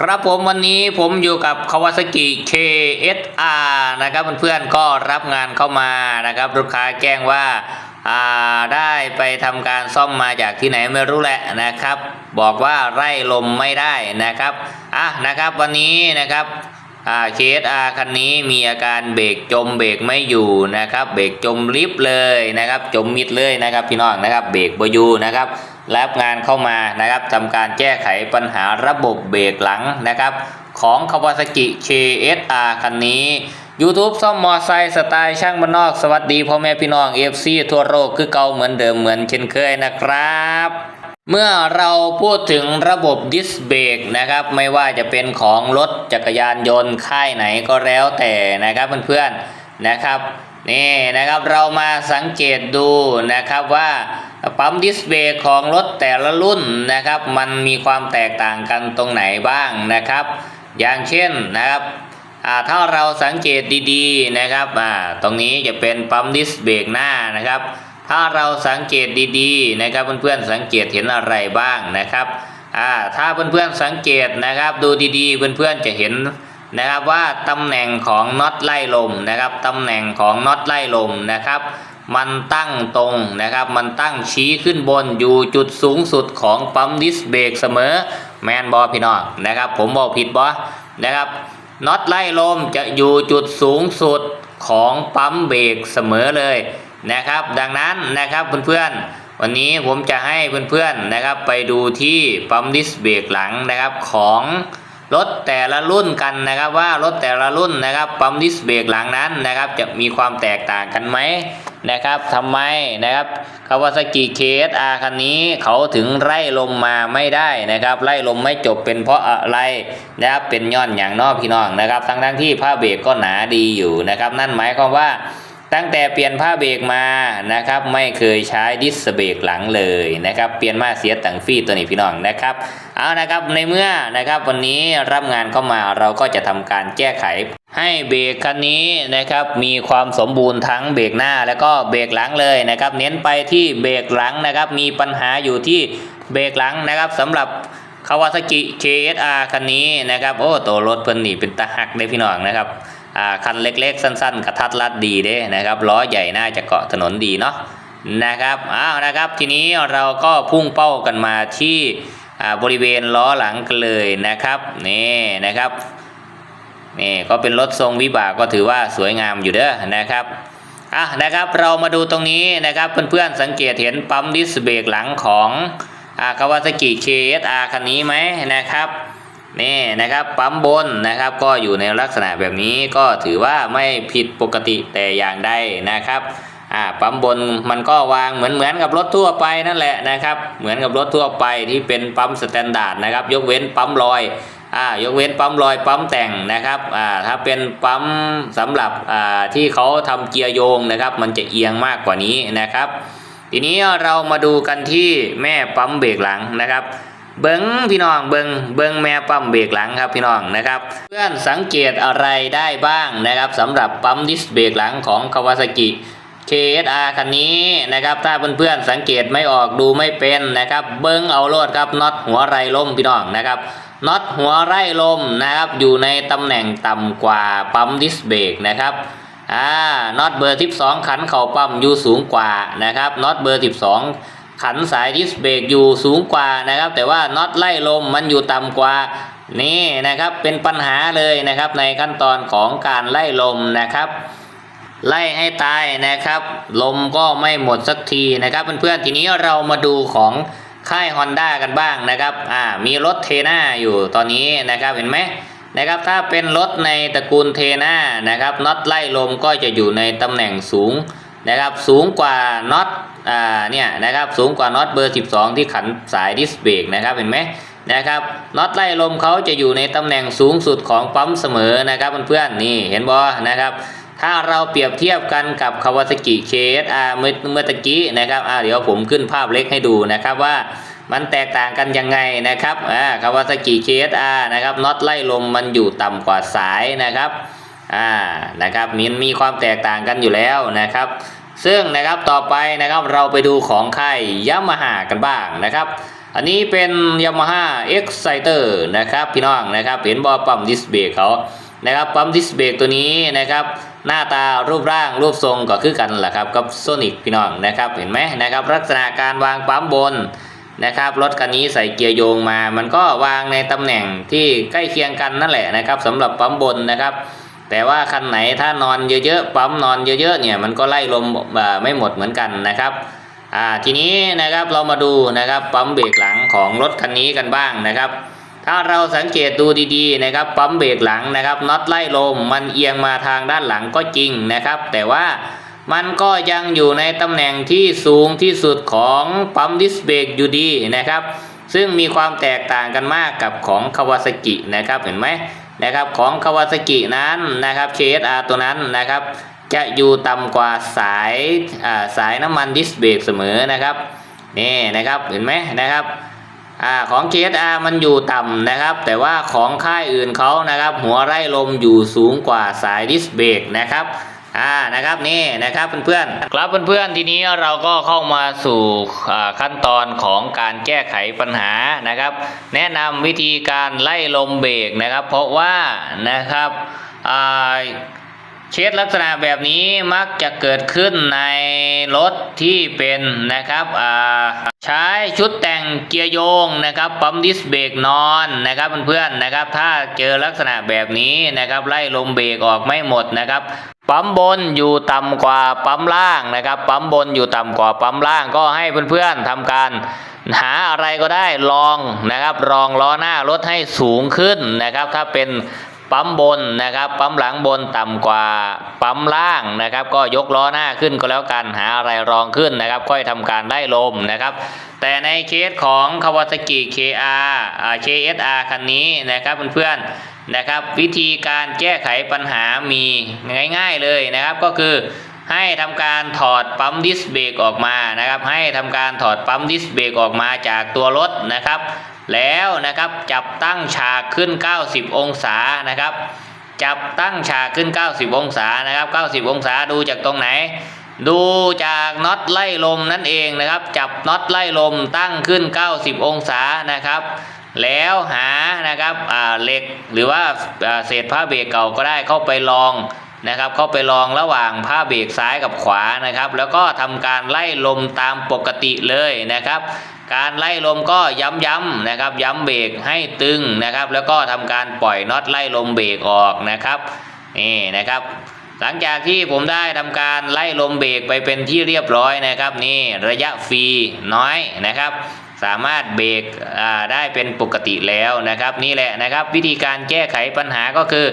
ครับผมวันนี้ผมอยู่กับ Kawasaki KSR นะครับเพื่อนๆก็รับงานเข้ามานะครับลูกค้าแจ้งว่าได้ไปทำการซ่อมมาจากที่ไหนไม่รู้แหละนะครับ บอกว่าไร่ลมไม่ได้นะครับอะนะครับวันนี้นะครับอ่า KSR คันนี้มีอาการเบรกจมเบรกไม่อยู่นะครับ เบรกจมลิฟต์เลยนะครับ จมมิดเลยนะครับพี่น้องนะครับเบรกบอยู่นะครับ รับงานเข้ามานะครับทำการแก้ไขปัญหาระบบเบรกหลังนะครับ ของ Kawasaki KSR คันนี้ YouTube ซ่อมมอไซค์สไตล์ช่างบ้านนอก สวัสดีพ่อแม่พี่น้อง FC ทั่วโลกคือเก่าเหมือนเดิมเหมือนเช่นเคยนะครับเมื่อเราพูดถึงระบบดิสเบรกนะครับ ไม่ว่าจะเป็นของรถจักรยานยนต์ค่ายไหนก็แล้วแต่นะครับเพื่อนๆนะครับนี่นะครับเรามาสังเกตดูนะครับว่า ปั๊มดิสเบรกของรถแต่ละรุ่นนะครับ มันมีความแตกต่างกันตรงไหนบ้างนะครับ อย่างเช่นนะครับถ้าเราสังเกตดีๆนะครับตรงนี้จะเป็นปั๊มดิสเบรกหน้านะครับ ถ้าเราสังเกตดีๆนะครับเพื่อนๆสังเกตเห็นอะไรบ้างนะครับถ้าเพื่อนๆสังเกตนะครับ ดูดีๆเพื่อนๆจะเห็นนะครับว่าตำแหน่งของน็อตไล่ลมนะครับตำแหน่งของน็อตไล่ลมนะครับ มันตั้งตรงนะครับ มันตั้งชี้ขึ้นบนอยู่จุดสูงสุดของปั๊มดิสเบรกเสมอแมนบอพี่น้องนะครับ ผมบอกผิดบอนะครับน็อตไล่ลมจะอยู่จุดสูงสุดของปั๊มเบรกเสมอเลยนะครับ ดังนั้นนะครับเพื่อนๆวันนี้ผมจะให้เพื่อนๆนะครับไปดูที่ปั๊มดิสเบรกหลังนะครับของรถแต่ละรุ่นกันนะครับว่ารถแต่ละรุ่นนะครับปั๊มดิสเบรกหลังนั้นนะครับ จะมีความแตกต่างกันไหม นะครับทำไมนะครับคาวาซากิเคสอาคันนี้เขาถึงไล่ลมมาไม่ได้นะครับไล่ลมไม่จบเป็นเพราะอะไรนะครับเป็นย้อนอย่างนอกพี่น้องนะครับ ทั้งทั้งที่ผ้าเบรกก็หนาดีอยู่นะครับ นั่นหมายความว่าตั้งแต่เปลี่ยนผ้าเบรกมานะครับ ไม่เคยใช้ดิสเบรกหลังเลยนะครับ เปลี่ยนมาเสียตังฟรีตัวนี้พี่น้องนะครับ เอานะครับในเมื่อนะครับวันนี้รับงานเข้ามาเราก็จะทำการแก้ไข ให้เบรกคันนี้นะครับมีความสมบูรณ์ทั้งเบรกหน้าแล้วก็เบรกหลังเลยนะครับ เน้นไปที่เบรกหลังนะครับ มีปัญหาอยู่ที่เบรกหลังนะครับสำหรับคาวาซากิ KSR คันนี้นะครับโอ้ตัวรถเพิ่นนี่เป็นตาหักเลยพี่น้องนะครับอ่าคันเล็กๆ สั้นๆ กระทัดรัดดีเด้นะครับล้อใหญ่น่าจะเกาะถนนดีเนาะนะครับอ้าวนะครับทีนี้เราก็พุ่งเป้ากันมาที่อ่าบริเวณล้อหลังกันเลยนะครับนี่นะครับ นี่ก็เป็นรถทรงวิบากก็ถือว่าสวยงามอยู่เด้อนะครับอะนะครับเรามาดูตรงนี้นะครับเพื่อนๆสังเกตเห็นปั๊มดิสเบรกหลังของอากาวาซากิ KSR คันนี้ไหมนะครับนี่นะครับปั๊มบนนะครับก็อยู่ในลักษณะแบบนี้ก็ถือว่าไม่ผิดปกติแต่อย่างใดนะครับอ่าปั๊มบนมันก็วางเหมือนเหมือนกับรถทั่วไปนั่นแหละนะครับ เหมือนกับรถทั่วไปที่เป็นปั๊มสแตนดาร์ดนะครับ ยกเว้นปั๊มลอย อ่ายกเว้นปั๊มลอยปั๊มแต่งนะครับอ่าถ้าเป็นปั๊มสำหรับอ่าที่เขาทำเกียร์โยงนะครับ มันจะเอียงมากกว่านี้นะครับ ทีนี้เรามาดูกันที่แม่ปั๊มเบรกหลังนะครับ เบิ้งพี่น้องเบิ้งเบิ้งแม่ปั๊มเบรกหลังครับพี่น้องนะครับ เพื่อนสังเกตอะไรได้บ้างนะครับสำหรับปั๊มดิสเบรกหลังของ Kawasaki KSR คันนี้นะครับถ้าเพื่อนๆสังเกตไม่ออกดูไม่เป็นนะครับ เบิ้งเอาโลดครับน็อตหัวไรล่มพี่น้องนะครับ น็อตหัวไรล่มนะครับ อยู่ในตำแหน่งต่ำกว่าปั๊มดิสเบรกนะครับอ่าน็อตเบอร์ 12 ขันเข่าปั๊มอยู่สูงกว่านะครับน็อตเบอร์ 12 ขันสายดิสเบรกอยู่สูงกว่านะครับ แต่ว่าน็อตไล่ลมมันอยู่ต่ำกว่านี่นะครับเป็นปัญหาเลยนะครับในขั้นตอนของการไล่ลมนะครับไล่ให้ตายนะครับ ลมก็ไม่หมดสักทีนะครับเพื่อนๆทีนี้เรามาดูของ ค่าย Honda กันบ้างนะครับอ่ามีรถเทน่าอยู่ตอนนี้นะครับเห็นไหมนะครับถ้าเป็นรถในตระกูลเทน่านะครับน็อตไล่ลมก็จะอยู่ในตำแหน่งสูงนะครับสูงกว่าน็อตอ่าเนี่ยนะครับสูงกว่าน็อตเบอร์ 12 ที่ขันสายดิสเบรกนะครับเห็นไหมนะครับน็อตไล่ลมเขาจะอยู่ในตำแหน่งสูงสุดของปั๊มเสมอนะครับเพื่อนๆนี่เห็นบ่นะครับ ถ้าเราเปรียบเทียบกันกับ Kawasaki KSR เมื่อเมื่อตะกี้นะครับอ่าเดี๋ยวผมขึ้นภาพเล็กให้ดูนะครับว่ามันแตกต่างกันยังไงนะครับอ่าคาวาซากิ KSR นะครับน็อตไล่ลมมันอยู่ต่ำกว่าสายนะครับอ่านะครับมันมีความแตกต่างกันอยู่แล้วนะครับ ซึ่งนะครับต่อไปนะครับเราไปดูของค่ายยามาฮ่ากันบ้างนะครับอันนี้เป็น Yamaha Exciter นะครับพี่น้องนะครับเห็นบอปั๊มดิสเบรกเขานะครับปั๊มดิสเบรกตัวนี้นะครับ หน้าตารูปร่างรูปทรงก็คือกันแหละครับกับโซนิกพี่น้องนะครับเห็นไหมนะครับลักษณะการวางปั๊มบนนะครับรถคันนี้ใส่เกียร์โยงมา มันก็วางในตำแหน่งที่ใกล้เคียงกันนั่นแหละนะครับสำหรับปั๊มบนนะครับ แต่ว่าคันไหนถ้านอนเยอะๆปั๊มนอนเยอะๆเนี่ยมันก็ไล่ลมไม่หมดเหมือนกันนะครับอ่าทีนี้นะครับเรามาดูนะครับปั๊มเบรกหลังของรถคันนี้กันบ้างนะครับ ถ้าเราสังเกตดูดีๆนะครับปั๊มเบรกหลังนะครับน็อตไล่ลมมันเอียงมาทางด้านหลังก็จริงนะครับ แต่ว่ามันก็ยังอยู่ในตำแหน่งที่สูงที่สุดของปั๊มดิสเบรกอยู่ดีนะครับ ซึ่งมีความแตกต่างกันมากกับของคาวาซากินะครับเห็นไหมนะครับของคาวาซากินั้นนะครับ KSR ตัวนั้นนะครับ จะอยู่ต่ำกว่าสายอ่าสายน้ำมันดิสเบรกเสมอนะครับนี่นะครับเห็นไหมนะครับ อ่าของ KSR มันอยู่ต่ำนะครับ แต่ว่าของค่ายอื่นเขานะครับ หัวไร่ลมอยู่สูงกว่าสายดิสเบรกนะครับอ่านะครับนี่นะครับเพื่อนๆครับเพื่อนๆทีนี้เราก็เข้ามาสู่ขั้นตอนของการแก้ไขปัญหานะครับ แนะนำวิธีการไล่ลมเบรกนะครับ เพราะว่านะครับอ่า เคสลักษณะแบบนี้มักจะเกิดขึ้นในรถที่เป็นนะครับอ่าใช้ชุดแต่งเกียร์โยงนะครับปั๊มดิสเบรกนอนนะครับเพื่อนๆนะครับ ถ้าเจอลักษณะแบบนี้นะครับ ไล่ลมเบรกออกไม่หมดนะครับปั๊มบนอยู่ต่ำกว่าปั๊มล่างนะครับปั๊มบนอยู่ต่ำกว่าปั๊มล่างก็ให้เพื่อนๆทำการหาอะไรก็ได้ลองนะครับรองล้อหน้ารถให้สูงขึ้นนะครับ ถ้าเป็น ปั๊มบนนะครับปั๊มหลังบนต่ำกว่าปั๊มล่างนะครับ ก็ยกล้อหน้าขึ้นก็แล้วกันหาอะไรรองขึ้นนะครับ ค่อยทำการไล่ลมนะครับ แต่ในเคสของ Kawasaki KR KSR คันนี้นะครับเพื่อนๆนะครับ วิธีการแก้ไขปัญหามีง่าย ๆเลยนะครับ ก็คือให้ทำการถอดปั๊มดิสเบรกออกมานะครับ ให้ทำการถอดปั๊มดิสเบรกออกมาจากตัวรถนะครับ แล้วนะครับจับตั้งฉากขึ้น 90 องศานะครับ จับตั้งฉากขึ้น 90 องศานะครับ 90 องศาดูจากตรงไหน ดูจากน็อตไล่ลมนั่นเองนะครับ จับน็อตไล่ลมตั้งขึ้น 90 องศานะครับ แล้วหานะครับอ่าเหล็กหรือว่าอ่าเศษผ้าเบรกเก่าก็ได้เข้าไปลองนะครับเข้าไปลองระหว่างผ้าเบรกซ้ายกับขวานะครับ แล้วก็ทำการไล่ลมตามปกติเลยนะครับ การไล่ลมก็ย้ำๆนะครับ ย้ำเบรกให้ตึงนะครับ แล้วก็ทำการปล่อยน็อตไล่ลมเบรกออกนะครับนี่นะครับ หลังจากที่ผมได้ทำการไล่ลมเบรกไปเป็นที่เรียบร้อยนะครับ นี่ระยะฟรีน้อยนะครับ สามารถเบรกได้เป็นปกติแล้วนะครับ นี่แหละนะครับ วิธีการแก้ไขปัญหาก็คือ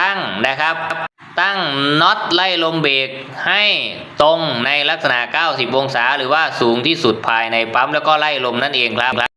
ตั้งนะครับ ตั้งน็อตไล่ลมเบรกให้ตรงในลักษณะ 90 องศา หรือว่าสูงที่สุดภายในปั๊มแล้วก็ไล่ลมนั่นเองครับ